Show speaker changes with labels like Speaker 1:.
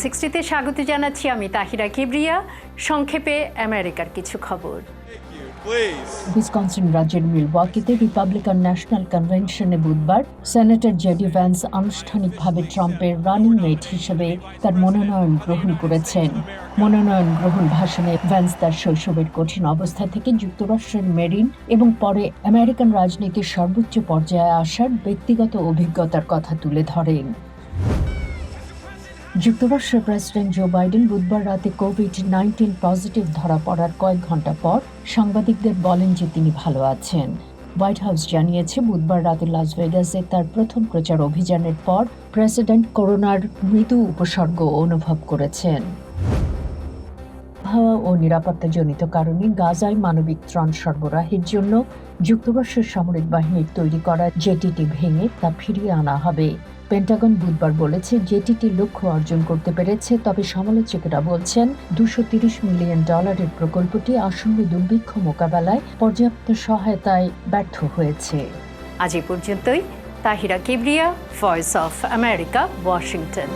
Speaker 1: সিক্সটিতে স্বাগত জানাচ্ছি আমি তাহিরা কিবরিয়া। সংক্ষেপে আমেরিকার কিছু খবর.
Speaker 2: উইসকনসিন রাজ্যের মিলওয়াকিতে রিপাবলিকান ন্যাশনাল কনভেনশনে বুধবার সেনেটর জেডি ভ্যান্স আনুষ্ঠানিকভাবে ট্রাম্পের রানিং মেট হিসেবে তার মনোনয়ন গ্রহণ করেছেন। মনোনয়ন গ্রহণ ভাষণে ভ্যান্স তার শৈশবের কঠিন অবস্থা থেকে যুক্তরাষ্ট্রের মেরিন এবং পরে আমেরিকান রাজনীতির সর্বোচ্চ পর্যায়ে আসার ব্যক্তিগত অভিজ্ঞতার কথা তুলে ধরেন। যুক্তরাষ্ট্রের প্রেসিডেন্ট জো বাইডেন বুধবার রাতে কোভিড নাইন্টিন পজিটিভ ধরা পড়ার কয়েক ঘণ্টা পর সাংবাদিকদের বলেন যে তিনি ভালো আছেন। হোয়াইট হাউস জানিয়েছে, বুধবার রাতে লাস ভেগাসে তার প্রথম প্রচার অভিযানের পর প্রেসিডেন্ট করোনার মৃদু উপসর্গ অনুভব করেছেন। আবহাওয়া ও নিরাপত্তাজনিত কারণে গাজায় মানবিক ত্রাণ সরবরাহের জন্য যুক্তরাষ্ট্রের সামরিক বাহিনীর তৈরি করা জেটিটি ভেঙে তা ফিরিয়ে আনা হবে। পেন্টাগন বুধবার বলেছে, জেটিটি লক্ষ্য অর্জন করতে পেরেছে, তবে সমালোচকেরা বলছেন, দুশো মিলিয়ন ডলারের প্রকল্পটি আসন্ন দুর্ভিক্ষ মোকাবেলায় পর্যাপ্ত সহায়তায় ব্যর্থ হয়েছে।
Speaker 1: আজ এ পর্যন্তই। Tahira Kibria voice of America Washington